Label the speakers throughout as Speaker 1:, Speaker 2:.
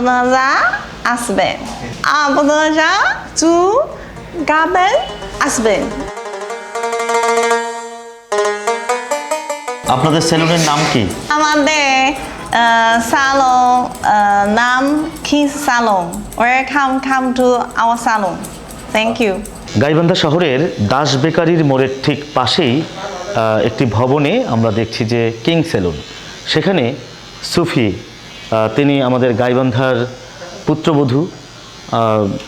Speaker 1: Abnaza Asben. Abnaza to Gaben Asben.
Speaker 2: আপনাদের সেলুনের নাম কি
Speaker 1: আমাদের salon uh, নাম Kiss Salon. Welcome come to our salon. Thank you.
Speaker 2: Gaibandha শহরের দাস বেকারির মোড়ের ঠিক পাশেই একটি ভবনে আমরা দেখছি যে কিং সেলুন সেখানে সুফি তিনি আমাদের গাইবান্ধার পুত্রবধূ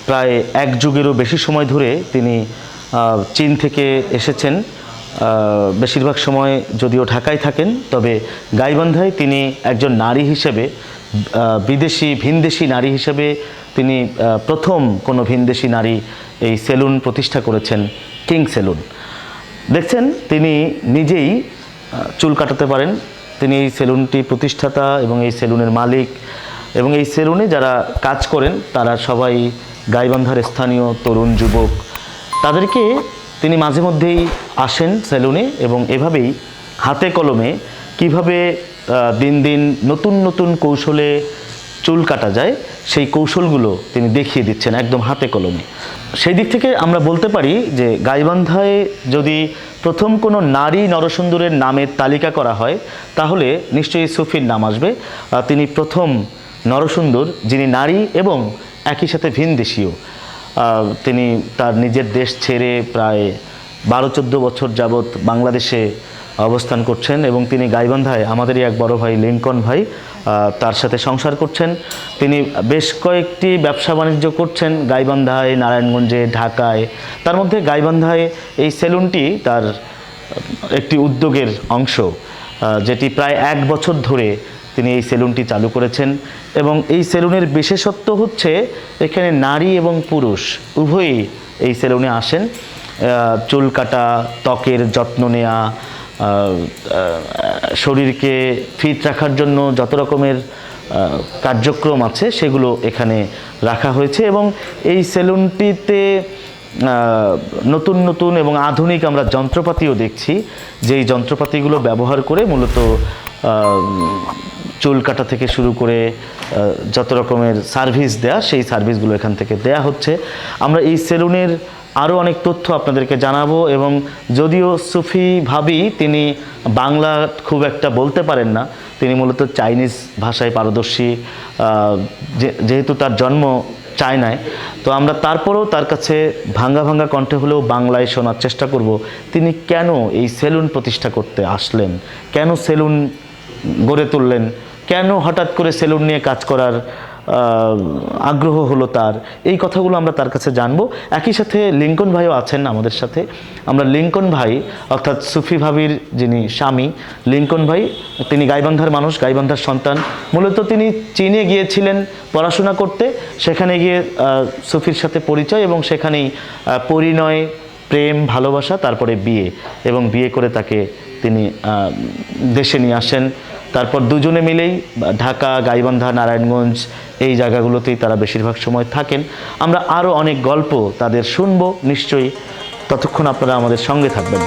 Speaker 2: প্রায় এক যুগেরও বেশি সময় ধরে তিনি চীন থেকে এসেছেন। বেশিরভাগ সময় যদিও ঢাকায় থাকেন, তবে গাইবান্ধায় তিনি একজন নারী হিসেবে বিদেশি, ভিনদেশি নারী হিসেবে তিনি প্রথম কোনো ভিনদেশি নারী এই সেলুন প্রতিষ্ঠা করেছেন, কিং সেলুন। দেখছেন, তিনি নিজেই চুল কাটাতে পারেন তিনি এই সেলুনটি প্রতিষ্ঠাতা এবং এই সেলুনের মালিক। এবং এই সেলুনে যারা কাজ করেন, তারা সবাই গাইবান্ধার স্থানীয় তরুণ যুবক। তাদেরকে তিনি মাঝে মধ্যেই আসেন সেলুনে এবং এভাবেই হাতে কলমে কীভাবে দিন দিন নতুন নতুন কৌশলে চুল কাটা যায়, সেই কৌশলগুলো তিনি দেখিয়ে দিচ্ছেন একদম হাতে কলমে। সেই দিক থেকে আমরা বলতে পারি যে গাইবান্ধায় যদি প্রথম কোনো নারী নরসুন্দরের নামের তালিকা করা হয়, তাহলে নিশ্চয়ই সুফির নাম আসবে। তিনি প্রথম নরসুন্দর যিনি নারী এবং একই সাথে ভিনদেশীয় তিনি তার নিজের দেশ ছেড়ে প্রায় বারো চোদ্দ বছর যাবৎ বাংলাদেশে অবস্থান করছেন এবং তিনি গাইবান্ধায় আমাদেরই এক বড় ভাই লিঙ্কন ভাই তার সাথে সংসার করছেন। তিনি বেশ কয়েকটি ব্যবসা বাণিজ্য করছেন গাইবান্ধায় নারায়ণগঞ্জে ঢাকায়। তার মধ্যে গাইবান্ধায় এই সেলুনটি তার একটি উদ্যোগের অংশ যেটি প্রায় এক বছর ধরে তিনি এই সেলুনটি চালু করেছেন এবং এই সেলুনের বিশেষত্ব হচ্ছে এখানে নারী এবং পুরুষ উভয়ই এই সেলুনে আসেন। চুল কাটা ত্বকের যত্ন আহ, শরীরকে ফিট রাখার জন্য যত রকমের কার্যক্রম আছে সেগুলো এখানে রাখা হয়েছে এবং এই সেলুনটিতে নতুন নতুন এবং আধুনিক আমরা যন্ত্রপাতিও দেখছি। যেই যন্ত্রপাতিগুলো ব্যবহার করে মূলত চুল কাটা থেকে শুরু করে যত রকমের সার্ভিস দেয়া, সেই সার্ভিসগুলো এখান থেকে দেয়া হচ্ছে। আমরা এই সেলুনের আরও অনেক তথ্য আপনাদেরকে জানাব এবং যদিও সুফি ভাবি তিনি বাংলা খুব একটা বলতে পারেন না, তিনি মূলত চাইনিজ ভাষায় পারদর্শী যেহেতু তার জন্ম চায়নায়। তো আমরা তারপরেও তার কাছে ভাঙ্গা ভাঙ্গা কণ্ঠে হলেও বাংলায় শোনার চেষ্টা করব। তিনি কেন এই সেলুন প্রতিষ্ঠা করতে আসলেন? কেন সেলুন গড়ে তুললেন? কেন হঠাৎ করে সেলুন নিয়ে কাজ করার আগ্রহ হলো তার। এই কথাগুলো আমরা তার কাছে জানব। একই সাথে লিঙ্কন ভাইও আছেন আমাদের সাথে। আমরা লিঙ্কন ভাই, অর্থাৎ সুফি ভাবির যিনি স্বামী, লিঙ্কন ভাই, তিনি গাইবান্ধার মানুষ, গাইবান্ধার সন্তান। মূলত তিনি চীনে গিয়েছিলেন পড়াশোনা করতে। সেখানে গিয়ে সুফির সাথে পরিচয় এবং সেখানেই পরিণয়, প্রেম, ভালোবাসা, তারপরে বিয়ে এবং বিয়ে করে তাকে তিনি দেশে নিয়ে আসেন। তারপর দুজনে মিলেই ঢাকা গাইবান্ধা নারায়ণগঞ্জ এই জায়গাগুলোতেই তারা বেশিরভাগ সময় থাকেন। আমরা আরও অনেক গল্প তাদের শুনব নিশ্চয়ই ততক্ষণ আপনারা আমাদের সঙ্গে থাকবেন।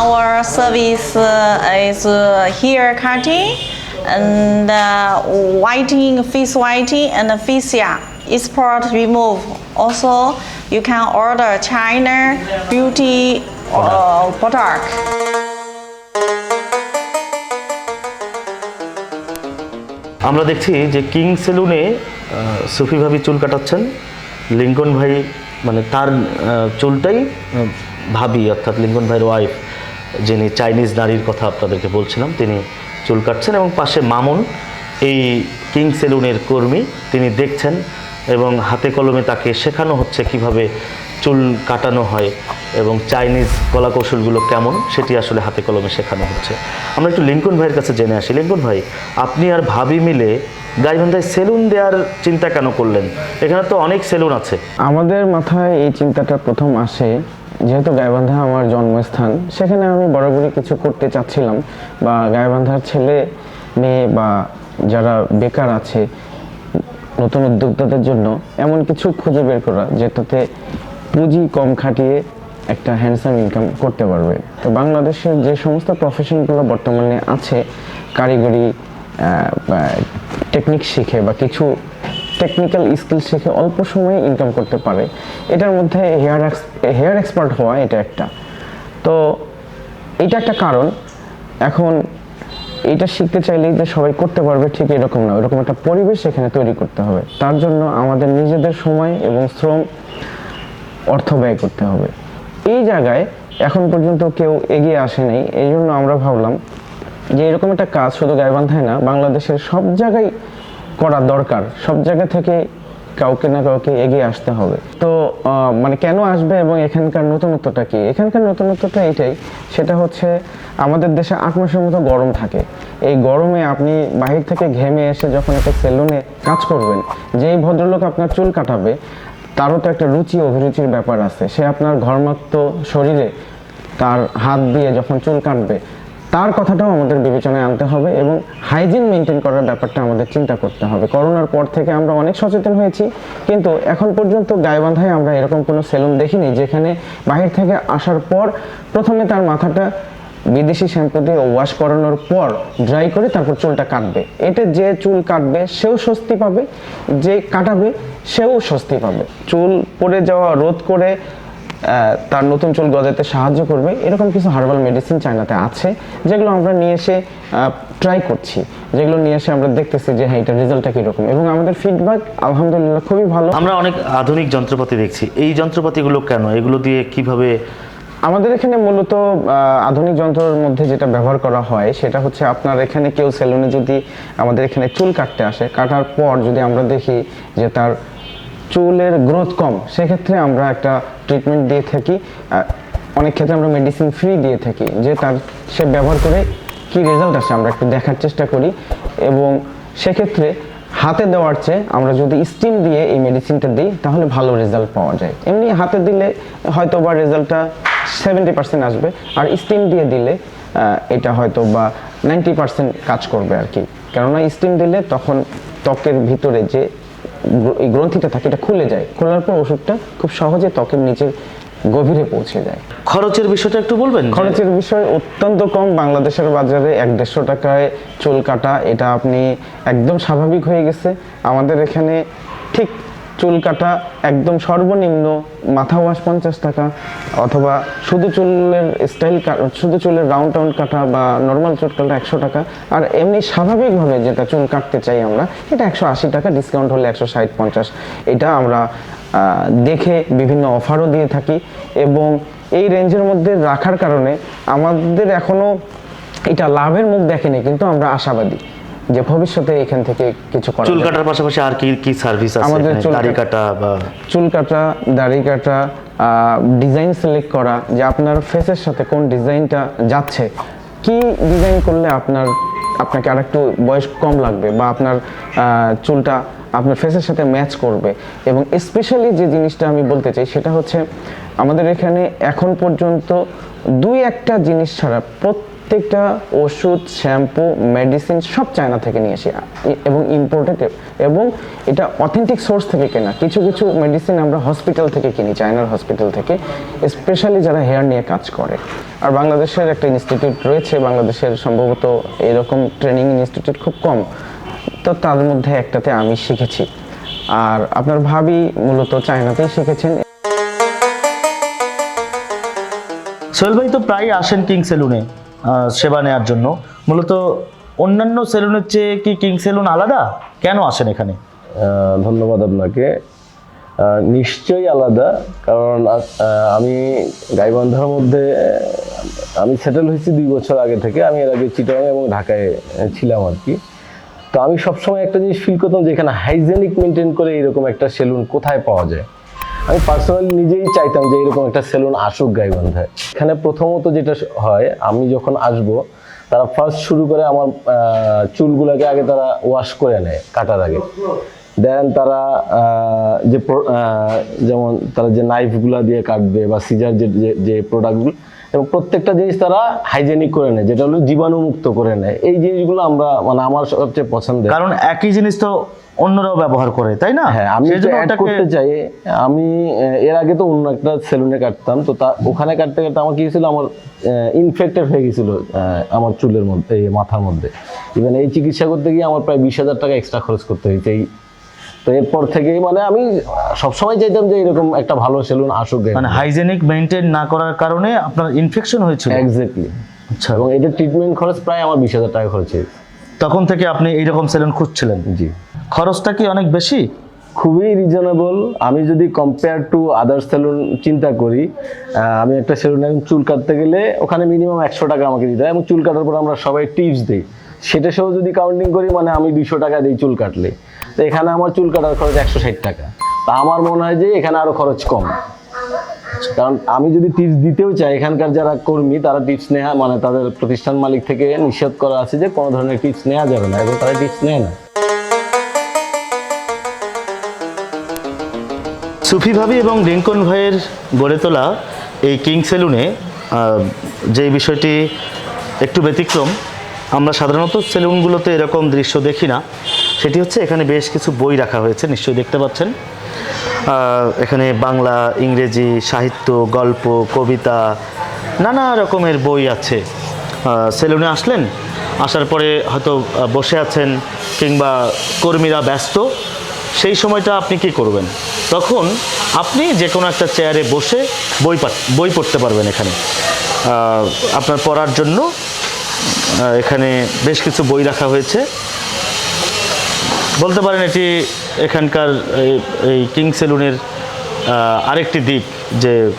Speaker 1: Our service uh, is uh, hair cutting and uh, whitening, face whitening and facial export remove. Also, you can order China beauty uh, product.
Speaker 2: আমরা দেখছি যে কিং সেলুনে সুফি ভাবি চুল কাটাচ্ছেন লিঙ্কন ভাই মানে তার চুলটাই ভাবি অর্থাৎ লিঙ্কন ভাইয়ের ওয়াইফ যিনি চাইনিজ নারীর কথা আপনাদেরকে বলছিলাম তিনি চুল কাটছেন এবং পাশে মামুন এই কিং সেলুনের কর্মী তিনি দেখছেন এবং হাতে কলমে তাকে শেখানো হচ্ছে কীভাবে চুল কাটানো হয় এবং চাইনিজ কলা কৌশলগুলো কেমন, সেটি আসলে হাতে কলমে শেখানো হচ্ছে। আমরা একটু লিঙ্কন ভাইয়ের কাছে জেনে আসি। লিঙ্কন ভাই, আপনি আর ভাবি মিলে গাইবান্ধায় সেলুন দেওয়ার চিন্তা কেন করলেন? এখানে তো অনেক সেলুন আছে।
Speaker 3: আমাদের মাথায় এই চিন্তাটা প্রথম আসে, যেহেতু গাইবান্ধা আমার জন্মস্থান, সেখানে আমি বরাবরই কিছু করতে চাচ্ছিলাম, বা গাইবান্ধার ছেলে, মেয়ে বা যারা বেকার আছে নতুন উদ্যোক্তাদের জন্য এমন কিছু খুঁজে বের করা, যেটাতে পুঁজি কম খাটিয়ে একটা হ্যান্ডসাম ইনকাম করতে পারবে। তো বাংলাদেশের যে সমস্ত প্রফেশনগুলো বর্তমানে আছে, কারিগরি টেকনিক শিখে বা কিছু টেকনিক্যাল স্কিল শিখে অল্প সময়ে ইনকাম করতে পারে, এটার মধ্যে হেয়ার হেয়ার এক্সপার্ট হওয়া এটা একটা। তো এটা একটা কারণ। এখন এটা শিখতে চাইলেই যে সবাই করতে পারবে, ঠিক এরকম না। এরকম একটা পরিবেশ এখানে তৈরি করতে হবে। তার জন্য আমাদের নিজেদের সময় এবং শ্রম অর্থ ব্যয় করতে হবে। এই জায়গায় এখন পর্যন্ত কেউ এগিয়ে আসে নাই। এই জন্য আমরা ভাবলাম যে এরকম একটা কাজ শুধু গাইবান্ধায় না, বাংলাদেশের সব জায়গায় করা দরকার। সব জায়গা থেকে কাউকে না কাউকে এগিয়ে আসতে হবে। তো মানে কেন আসবে এবং এখানকার নতুনত্বটা কি? এখানকার নতুনত্বটা এটাই, সেটা হচ্ছে আমাদের দেশে আট মাসের মতো গরম থাকে। এই গরমে আপনি বাহির থেকে ঘেমে এসে যখন একটা সেলুনে কাজ করবেন, যেই ভদ্রলোক আপনার চুল কাটাবে, তারও তো একটা রুচি, অভিরুচির ব্যাপার আছে। সে আপনার ঘর্মাক্ত শরীরে তার হাত দিয়ে যখন চুল কাটবে তার কথাটাও আমাদের বিবেচনায় আনতে হবে এবং হাইজিন মেনটেন করার ব্যাপারটা আমাদের চিন্তা করতে হবে। করোনার পর থেকে আমরা অনেক সচেতন হয়েছি, কিন্তু এখন পর্যন্ত গাইবান্ধায় আমরা এরকম কোনো সেলুন দেখিনি, যেখানে বাহির থেকে আসার পর প্রথমে তার মাথাটা বিদেশি শ্যাম্পু দিয়ে ওয়াশ করানোর পর ড্রাই করে তারপর চুলটা কাটবে। এতে যে চুল কাটবে, সেও স্বস্তি পাবে, যে কাটাবে, সেও স্বস্তি পাবে। চুল পড়ে যাওয়া রোধ করে তার নতুন চুল গজাতে সাহায্য করবে। এরকম কিছু হার্বাল মেডিসিন চায়নাতে আছে যেগুলো আমরা নিয়ে এসে ট্রাই করছি। যেগুলো নিয়ে এসে আমরা দেখতেছি যে হ্যাঁ এটা রেজাল্টটা কীরকম। এবং আমাদের ফিডব্যাক আলহামদুলিল্লাহ খুবই ভালো।
Speaker 2: আমরা অনেক আধুনিক যন্ত্রপাতি দেখছি। এই যন্ত্রপাতিগুলো কেন? এগুলো দিয়ে কীভাবে
Speaker 3: আমাদের এখানে মূলত আধুনিক যন্ত্রের মধ্যে যেটা ব্যবহার করা হয় সেটা হচ্ছে আপনার এখানে কেউ সেলুনে যদি আমাদের এখানে চুল কাটতে আসে কাটার পর যদি আমরা দেখি যে তার চুলের গ্রোথ কম, সেক্ষেত্রে আমরা একটা ট্রিটমেন্ট দিয়ে থাকি। অনেক ক্ষেত্রে আমরা মেডিসিন ফ্রি দিয়ে থাকি, যে তার সে ব্যবহার করে কি রেজাল্ট আসে আমরা একটু দেখার চেষ্টা করি। এবং সেক্ষেত্রে হাতে দেওয়ার চেয়ে আমরা যদি স্টিম দিয়ে এই মেডিসিনটা দিই, তাহলে ভালো রেজাল্ট পাওয়া যায়। এমনি হাতে দিলে হয়তো বা রেজাল্টটা সেভেন্টি পার্সেন্ট আসবে, আর স্টিম দিয়ে দিলে এটা হয়তো বা নাইনটি পার্সেন্ট কাজ করবে আর কি। কেননা স্টিম দিলে তখন ত্বকের ভিতরে যে এই গ্রন্থিটা থাকে এটা খুলে যায়। খোলার পর ওষুধটা খুব সহজে ত্বকের নিচের গভীরে পৌঁছে যায়।
Speaker 2: খরচের বিষয়টা একটু বলবেন
Speaker 3: খরচের বিষয় অত্যন্ত কম। বাংলাদেশের বাজারে এক দেড়শো টাকায় চুল কাটা এটা আপনি একদম স্বাভাবিক হয়ে গেছে। আমাদের এখানে ঠিক চুল কাটা একদম সর্বনিম্ন, মাথা ওয়াশ পঞ্চাশ টাকা, অথবা শুধু চুলের স্টাইল শুধু চুলের রাউন্ড টাউন্ড কাটা বা নর্মাল চুল কাটা একশো টাকা, আর এমনি স্বাভাবিকভাবে যেটা চুল কাটতে চাই আমরা, এটা একশো আশি টাকা ডিসকাউন্ট হলে একশো ষাট পঞ্চাশ। এটা আমরা দেখে বিভিন্ন অফারও দিয়ে থাকি এবং এই রেঞ্জের মধ্যে রাখার কারণে আমাদের এখনও এটা লাভের মুখ দেখেনি, কিন্তু আমরা আশাবাদী। যে ভবিষ্যতে এখান থেকে কিছু করা
Speaker 2: চুল কাটার পাশাপাশি আর কি কি সার্ভিস আছে?
Speaker 3: আমাদের চুল
Speaker 2: দাড়ি
Speaker 3: কাটা-
Speaker 2: বা
Speaker 3: চুল কাটা দাড়ি কাটা ডিজাইন সিলেক্ট করা যে আপনার ফেসের সাথে কোন ডিজাইনটা যাচ্ছে। কি ডিজাইন করলে আপনার আপনাকে আরেকটু বয়স কম লাগবে বা আপনার চুলটা আপনার ফেসের সাথে ম্যাচ করবে? এবং স্পেশালি যে জিনিসটা আমি বলতে চাই সেটা হচ্ছে আমাদের এখানে এখন পর্যন্ত দুই একটা জিনিস ছাড়া প্রত্যেকটা ওষুধ, শ্যাম্পু মেডিসিন সব চায়না থেকে নিয়ে আসি। এবং ইম্পোর্টেড এবং এটা অথেন্টিক সোর্স থেকে কেনা। কিছু কিছু মেডিসিন আমরা হসপিটাল থেকে কিনি চায়নার হসপিটাল থেকে স্পেশালি যারা হেয়ার নিয়ে কাজ করে। আর বাংলাদেশের একটা ইনস্টিটিউট রয়েছে, বাংলাদেশের সম্ভবত এরকম ট্রেনিং ইনস্টিটিউট খুব কম। তো তার মধ্যে একটাতে আমি শিখেছি। আর আপনার ভাবি মূলত চায়নাতেই শিখেছেন।
Speaker 2: সোহেল ভাই তো প্রায় আসেন কিং সেলুনে সেবা নেওয়ার জন্য। মূলত অন্যান্য সেলুনের চেয়ে কি কিং সেলুন আলাদা? কেন আসেন এখানে?
Speaker 4: ধন্যবাদ আপনাকে। নিশ্চয়ই আলাদা, কারণ আমি গাইবান্ধার মধ্যে, আমি সেটেল হয়েছি দুই বছর আগে থেকে। আমি এর আগে চিটাগাং এবং ঢাকায় ছিলাম আর কি। তো আমি সবসময় একটা জিনিস ফিল করতাম যে এখানে হাইজেনিক মেনটেন করে এরকম একটা সেলুন কোথায় পাওয়া যায়। আমি পার্সোনালি নিজেই চাইতাম যে এরকম একটা সেলুন আসুক গাইবান্ধায়। এখানে প্রথমত যেটা হয়, আমি যখন আসব, তারা ফার্স্ট শুরু করে আমার চুলগুলোকে আগে তারা ওয়াশ করে নেয় কাটার আগে। দেন তারা যে যেমন তারা যে নাইফগুলো দিয়ে কাটবে বা সিজার যে- যে প্রোডাক্টগুলো এবং প্রত্যেকটা জিনিস তারা হাইজেনিক করে নেয় যেটা হলো জীবাণুমুক্ত করে নেয়। এই জিনিসগুলো আমরা মানে আমার সবচেয়ে পছন্দের।
Speaker 2: কারণ একই জিনিস তো অন্যরাও ব্যবহার করে তাই না?
Speaker 4: হ্যাঁ আমি
Speaker 2: ওটাকে-
Speaker 4: করতে চাই। আমি এর আগে তো অন্য একটা সেলুনে কাটতাম তো তা ওখানে কাটতে কাটতে আমার কি হয়েছিল আমার ইনফেক্টেড হয়ে গেছিল আমার চুলের মধ্যে এই মাথার মধ্যে। ইভেন এই চিকিৎসা করতে গিয়ে আমার প্রায় বিশ হাজার টাকা এক্সট্রা খরচ করতে হয়েছে। এই তো এরপর থেকে মানে আমি সবসময় চাইতাম যে এরকম একটা ভালো সেলুন আসুক
Speaker 2: মানে হাইজেনিক মেনটেন না করার কারণে আপনার ইনফেকশন হয়েছিল?
Speaker 4: এক্স্যাক্টলি
Speaker 2: আচ্ছা।
Speaker 4: এবং এটা ট্রিটমেন্ট খরচ প্রায় আমার বিশ হাজার টাকা খরচ হয়েছে।
Speaker 2: তখন থেকে আপনি এইরকম সেলুন খুঁজছিলেন?
Speaker 4: জি।
Speaker 2: খরচটা কি অনেক বেশি?
Speaker 4: খুবই রিজনেবল আমি যদি কম্পেয়ার টু আদার সেলুন চিন্তা করি আমি একটা সেলুনে চুল কাটতে গেলে ওখানে মিনিমাম একশো টাকা আমাকে দিতে হয় এবং চুল কাটার পর আমরা সবাই টিপস দিই। সেটা সহ যদি কাউন্টিং করি মানে আমি দুইশো টাকা দিই চুল কাটলে। তো এখানে আমার চুল কাটার খরচ একশো ষাট টাকা। তা আমার মনে হয় যে এখানে আরও খরচ কম। কারণ আমি যদি টিপস দিতেও চাই, এখানকার যারা কর্মী, তারা টিপস নেওয়া মানে তাদের প্রতিষ্ঠান মালিক থেকে নিষেধ করা আছে যে কোনো ধরনের টিপস নেওয়া যাবে না। এবং তারা টিপস নেয় না।
Speaker 2: সুফি ভাবি এবং রিঙ্কন ভাইয়ের গড়ে তোলা এই কিং সেলুনে যে বিষয়টি একটু ব্যতিক্রম, আমরা সাধারণত সেলুনগুলোতে এরকম দৃশ্য দেখি না। সেটি হচ্ছে এখানে বেশ কিছু বই রাখা হয়েছে, নিশ্চয়ই দেখতে পাচ্ছেন। এখানে বাংলা, ইংরেজি, সাহিত্য, গল্প, কবিতা, নানা রকমের বই আছে। সেলুনে আসলেন, আসার পরে হয়তো বসে আছেন কিংবা কর্মীরা ব্যস্ত, সেই সময়টা আপনি কি করবেন? তখন আপনি যে কোনো একটা চেয়ারে বসে বই বই পড়তে পারবেন এখানে। আপনার পড়ার জন্য এখানে বেশ কিছু বই রাখা হয়েছে। বলতে পারেন এটি এখানকার এই- কিং সেলুনের আরেকটি দিক যে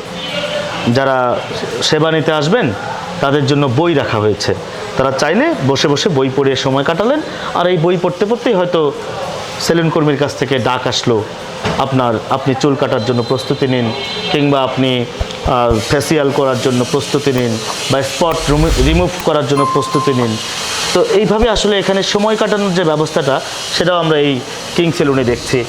Speaker 2: যারা সেবা নিতে আসবেন, তাদের জন্য বই রাখা হয়েছে। তারা চাইলে বসে বসে বই পড়িয়ে সময় কাটালেন। আর এই বই পড়তে পড়তেই হয়তো সেলুন কর্মীর কাছ থেকে ডাক আসলো, আপনার, আপনি চুল কাটার জন্য প্রস্তুতি নিন কিংবা আপনি ফেসিয়াল করার জন্য প্রস্তুতি নিন বা স্পট রিমুভ করার জন্য প্রস্তুতি নিন। তো এইভাবে আসলে এখানে সময় কাটানোর যে ব্যবস্থাটা, সেটাও আমরা এই কিং সেলুনে দেখছি।